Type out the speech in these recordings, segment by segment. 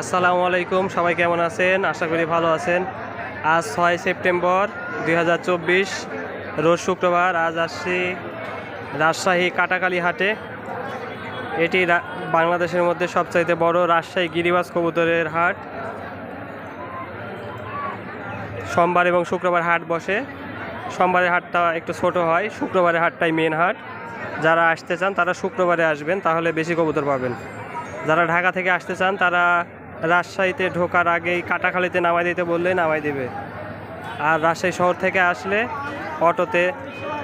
আসসালামু আলাইকুম, সবাই কেমন আছেন? আশা করি ভালো আছেন। আজ ছয় সেপ্টেম্বর দুই হাজার চব্বিশ, রোজ শুক্রবার, আজ আসছি রাজশাহী কাটাকালি হাটে। এটি বাংলাদেশের মধ্যে সবচাইতে বড় রাজশাহী গিরিবাজ কবুতরের হাট। সোমবার এবং শুক্রবার হাট বসে। সোমবারের হাটটা একটু ছোট হয়, শুক্রবারের হাটটাই মেন হাট। যারা আসতে চান, তারা শুক্রবারে আসবেন, তাহলে বেশি কবুতর পাবেন। যারা ঢাকা থেকে আসতে চান, তারা রাজশাহীতে ঢোকার আগেই কাটাখালিতে নামাই দিতে বললে নামাই দেবে। আর রাজশাহী শহর থেকে আসলে অটোতে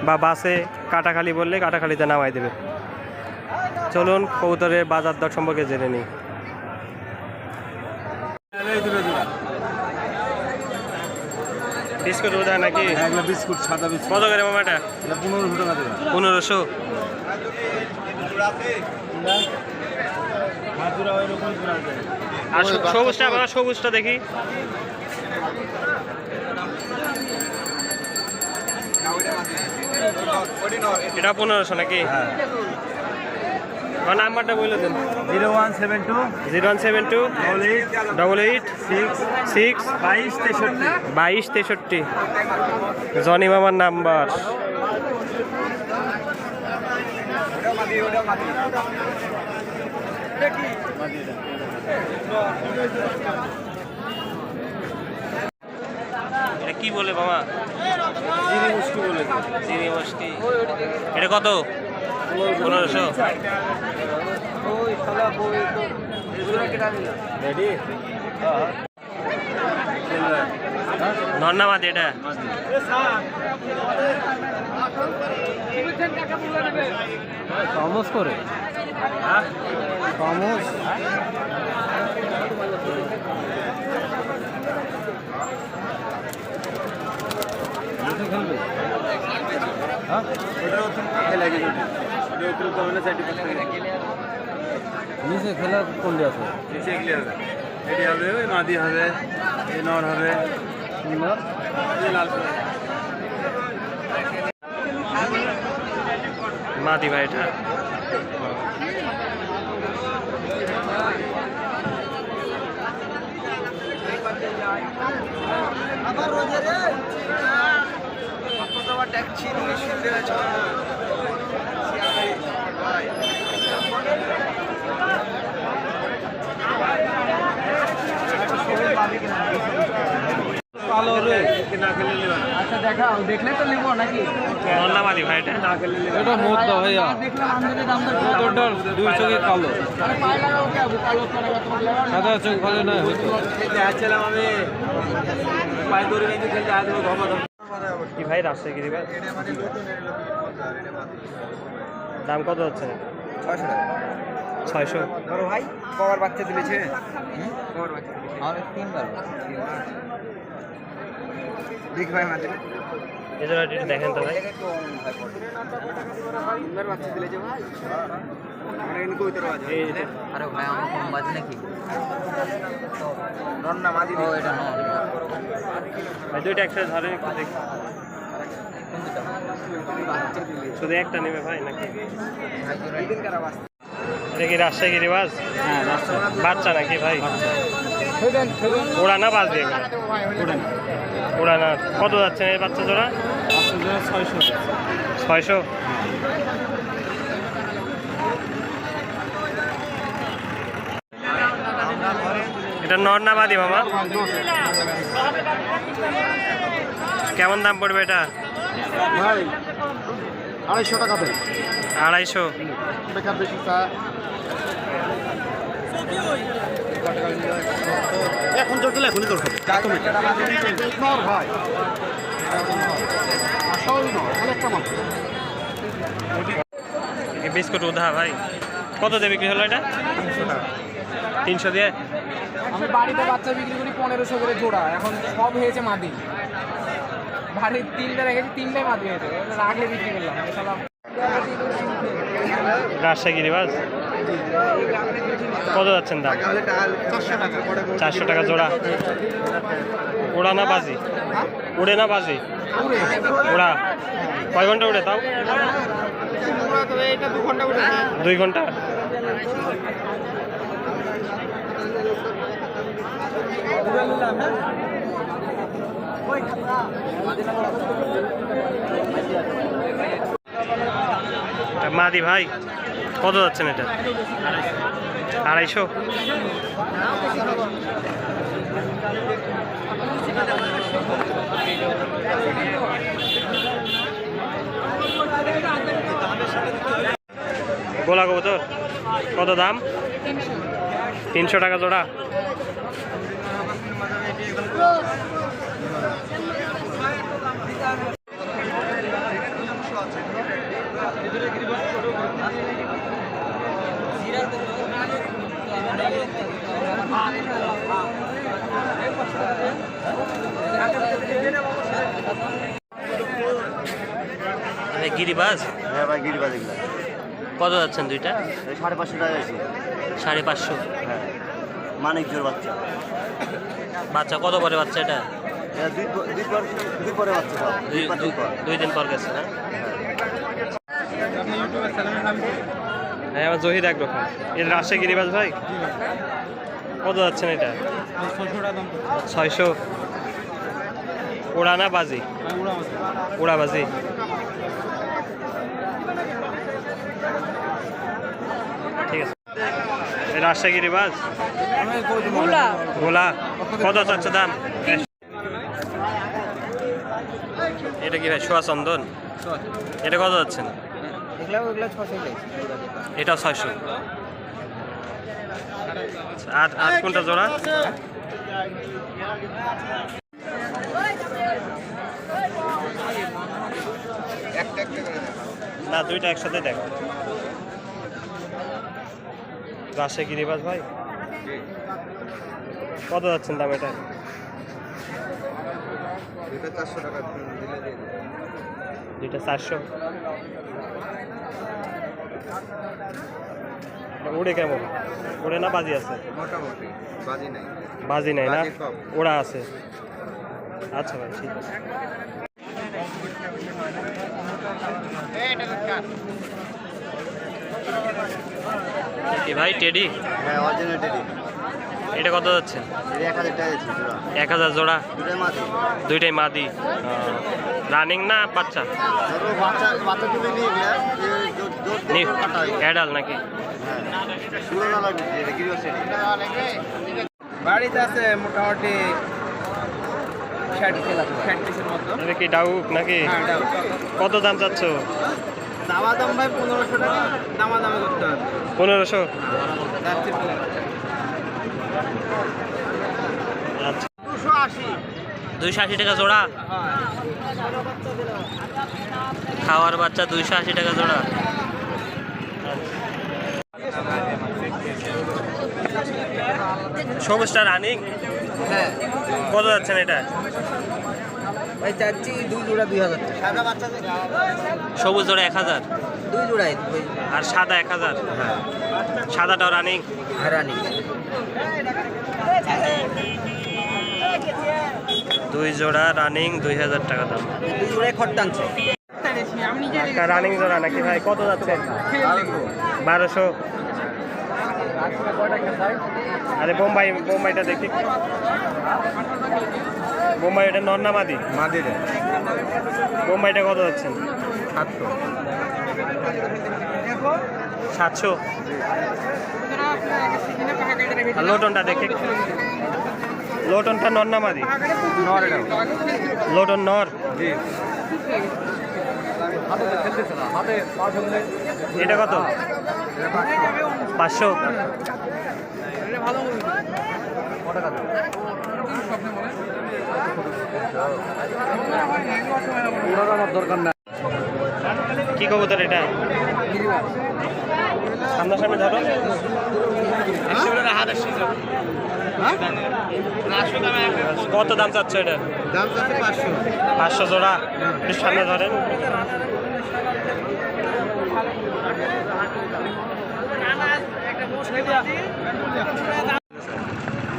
বা বাসে কাটাখালি বললে কাটাখালিতে নামাই দেবে। চলুন কবুতরের বাজার দর সম্পর্কে জেনে নিই। বিস্কুট উদয় নাকি? বিস্কুট সাদা বিস্কুট। কত করে মামাটা পনেরোশো টাকা দেবে। পনেরোশো? হাতুরা ওই রকম পুরা যায় আর সবুজটা বাবা সবুজটা দেখি। এটা পনেরোশো নাকি? হ্যাঁ আমার নাম্বারটা বলে দেন। Zero one seven two zero one seven two double eight double eight six six বাইশ তেষট্টি। বাইশ তেষট্টি। জনি মামার নাম্বার। এটা কি বলে মামা? জিরি মুষ্টি বলে চিনি মস্তি এটা কত? পনেরোশো। ধন্যবাদ এটা। সমস করে। সমস খেলবে হ্যাঁ খেলা গেছে নিচে খেলা কোনটি আছে নিচে ক্লিয়ার এটি হবে ওই মাদি হবে এই নর হবে নর এই লাল মাদি ভাই এটা কালো না খেলে নেবে না। আচ্ছা দেখাও দেখলে তো নিবো নাকি? ভাই এটা ভাইয়া। দেখলাম দাম দুই চোখে কালো। আরে পায়ে লাগাও কে কালো করে তোমার লাগাও না। সাদা চোখ ভালো না? হয়তো যাচ্ছিলাম আমি। পায়ে ধরে নিতে খেলতে আজ ধমা কি ভাই রাজশাহী গিরিবাজ? দাম কত হচ্ছে? ছয়শো বড় ভাই কবার বাচ্চা দিলেছে? কবার বাচ্চা আমার তিনবার দেখ ভাই আমাদের এজন্য দেখেন তো ভাই। আরে আমার কম বাজে নাকি? নন না মাদি ও এটা নয়। ভাই দুইটা একসাথে ধরে একটু দেখি। শুধু একটা নেবে ভাই নাকি? এটা কি রাজশাহী গিরিবাজ? হ্যাঁ রাস্তা বাচ্চা নাকি ভাই? ফেদেন ফেদেন ওড়া না বাজ দিয়ে ওটা ওড়া না কত যাচ্ছে এই বাচ্চা জোড়া? ছয়শো। ছয়শো? এটা নর না বাদি মামা। কেমন দাম পড়বে এটা? ভাই আড়াইশো টাকা আড়াইশো। বেশি এখন চলতে এখনই তোর খাবে। নর ভাই। আসল নর একটা মাত্র। বিস্কুট উধা ভাই। কত দিয়ে বিক্রি হলো এটা? তিনশো দিয়ে? আমি বাড়িতে বাচ্চা বিক্রি করি পনেরোশো করে জোড়া। এখন সব হয়েছে মাদি। বাড়ির তিনটা রেখেছি তিনটাই মাদি হয়েছে। রাখলে বিক্রি করলাম। রাজশাহী গিরিবাজ? কত যাচ্ছেন দাম? চারশো টাকা জোড়া। ওড়া না বাজি? উড়ে না বাজি? ওড়া কয় ঘণ্টা উড়ে তাও? দুই ঘণ্টা। মাদি ভাই কত যাচ্ছেন এটা? আড়াইশো? গোলা কবুতর কত দাম? তিনশো টাকা জোড়া। গিরিবাজ? হ্যাঁ ভাই গিরিবাজ এগুলো। কত যাচ্ছেন দুইটা? সাড়ে পাঁচশো টাকা আছে সাড়ে পাঁচশো। হ্যাঁ মানিক জোর বাচ্চা। বাচ্চা কত পরে বাচ্চা এটা? দুই দিন পর গেছে না? হ্যাঁ আমার জহিদ একরকম এটা রাজশাহী গিরিবাজ ভাই? কত যাচ্ছেন এটা? ছয়শো। ওড়া না বাজি। ওড়া বাজি ঠিক আছে এই রাজশাহী গিরিবাজ গোলা কত চাচ্ছে দাম? এটা কি ভাই সোয়া চন্দন? এটা কত যাচ্ছেন ছশো ছয়শো। আট আট কোনটা জোড়া? না দুইটা একসাথে দেখ। রাজশাহী গিরিবাজ ভাই? কত যাচ্ছেন দাম এটা? দুইটা চারশো উড়ে কেমন? উড়ে না বাজি আছে? মোটামুটি বাজি নাই। বাজি নাই না। ওরা আছে। আচ্ছা ভাই ঠিক আছে। কি ভাই টেডি? হ্যাঁ অরিজিনাল টেডি। এটা কত যাচ্ছে? এক হাজার জোড়া। দুইটাই মাদি। রানিং না বাচ্চা? অ্যাডাল নাকি হ্যাঁ বাড়িতে আছে মোটামুটি ষাট ষাট পিসের মতো। এটা ডাউক নাকি? হ্যাঁ কত দাম চাচ্ছ? দামা দাম ভাই পনেরোশো টাকা দামা দামে করতে হবে। পনেরোশো। আচ্ছা দুশো আশি। দুইশো আশি টাকা জোড়া? খাওয়ার বাচ্চা দুইশো আশি টাকা জোড়া। সবুজটা রানিং হ্যাঁ। কত যাচ্ছেন এটা? ভাই চাচ্ছি দুই জোড়া দুই হাজার টাকা। সাদা বাচ্চা সবুজ জোড়া এক হাজার? দুই জোড়াই আর সাদা এক হাজার? হ্যাঁ। সাদাটাও রানিং হারানি দুই জোড়া রানিং দুই হাজার টাকা দাম। দুই জোড়াই খট টানছে। রানিং জোড়া নাকি ভাই? কত যাচ্ছে? বারোশো। আরে বোম্বাই বোম্বাইটা দেখি। বোম্বাই এটা নন্না মাদি? মাদিরে। বোম্বাইটা কত যাচ্ছেন? সাতশো। সাতশো? লোটনটা দেখি লোটনটা নন্না মাদি? নর এটা লোটন নর? জি। এটা কত? পাঁচশো। আমার দরকার না এটা সামনাসামনি ধরো। কত দাম চাচ্ছ এটা দাম চাচ্ছে পাঁচশো পাঁচশো জোড়া। সামনে ধরেন।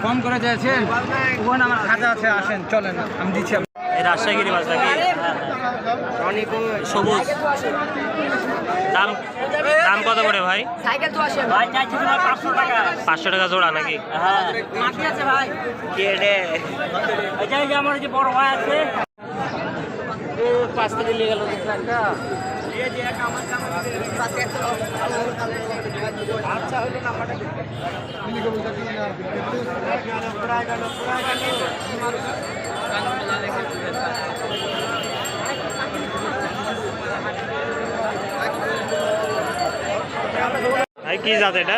কম করে চাইছেন ওখানে আমার খাজা আছে? আসেন চলেন আমি দিচ্ছি এই রাজশাহীগিরি মাছ নাকি? সবুজ। দাম দাম কত করে ভাই? সাইকেল তো আসে ভাই চাইছি তোমার পাঁচশো টাকা। পাঁচশো টাকা জোড়া নাকি? হ্যাঁ। মাটি আছে ভাই। এই যে এই যে আমার যে ভাই গেল কি জাত এটা?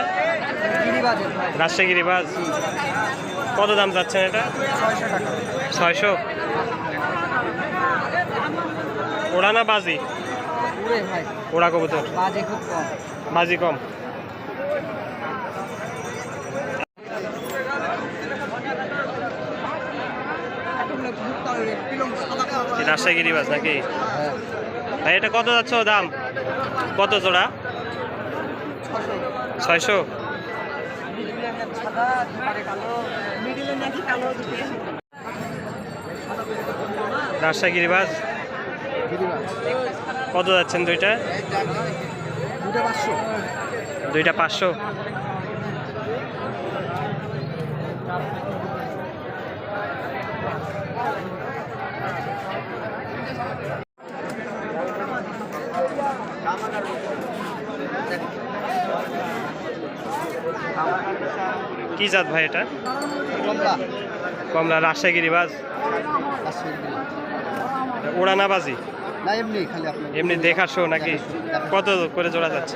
রাজশাহীগিরি বাজ কত দাম যাচ্ছেন এটা? ছয়শো ওড়া না বাজি? ভাই ওড়া কবুতর? বাজে খুব কম। বাজি কম। নাকি? ভাই এটা কত যাচ্ছ দাম? কত জোড়া? ছয়শো। রাজশাহী বাস? কত যাচ্ছেন দুইটা? দুইটা পাঁচশো। কি জাত ভাই এটা? কমলা। কমলা রাজশাহী বাস ওড়ানা বাজি না এমনি খালি আপনার এমনি দেখার শো নাকি? কত করে জোড়া যাচ্ছে?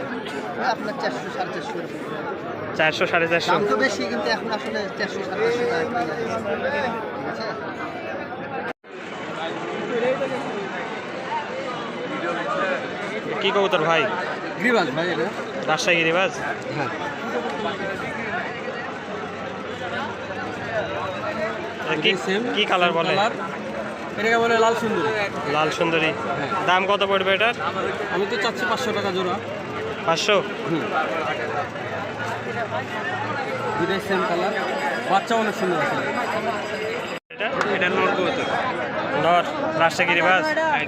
আপনার চারশো সাড়ে চারশো চারশো সাড়ে চারশো। তো বেশি কিন্তু এখন আসলে চারশো সাড়ে চারশো টাকা ঠিক আছে কি কবুতর ভাই? গ্রিবাজ ভাই এটা। রাজশাহী গিরিবাজ হ্যাঁ। কি কালার বলে? এটাকে বলে লাল সুন্দর। লাল সুন্দরী। দাম কত পড়বে এটার? আমি তো চাচ্ছি পাঁচশো টাকা জোড়া। পাঁচশো? দুটাই সেম কালার বাচ্চা অনেক সুন্দর আছে। এটা? এটা নর কবুতর। নর রাজশাহী গিরিবাজ?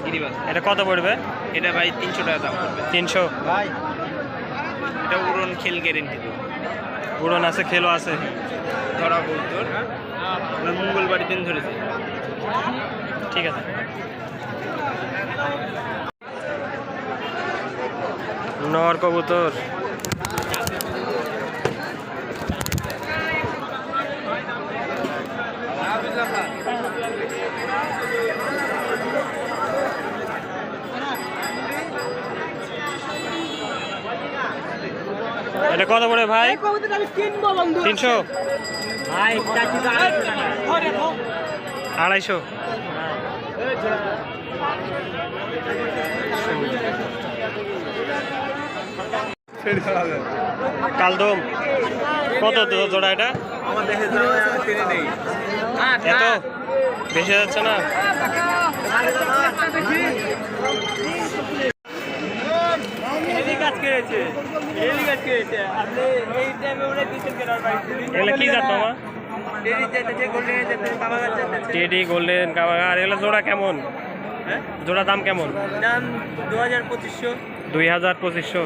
গিরিবাজ। এটা কত পড়বে? এটা ভাই তিনশো টাকা দাম পড়বে। তিনশো? ভাই। এটা উড়ন খেল গ্যারেন্টি উড়ন আছে খেলো আছে। ধরা কবুতর। আমরা দিন ধরেছি। ঠিক আছে। নর কবুতর। এটা কত পড়ে ভাই? তিনশো? আড়াইশো। কালদম কত জোড়া এটা? দেখে নেই এত? বেশি যাচ্ছে না? কি জাত মামা? যেতেছে গোল্ডেন কাবাগা টেডি কামাগার এগুলো জোড়া কেমন? হ্যাঁ? জোড়া দাম কেমন? দাম দু হাজার পঁচিশশো। দুই হাজার পঁচিশশো।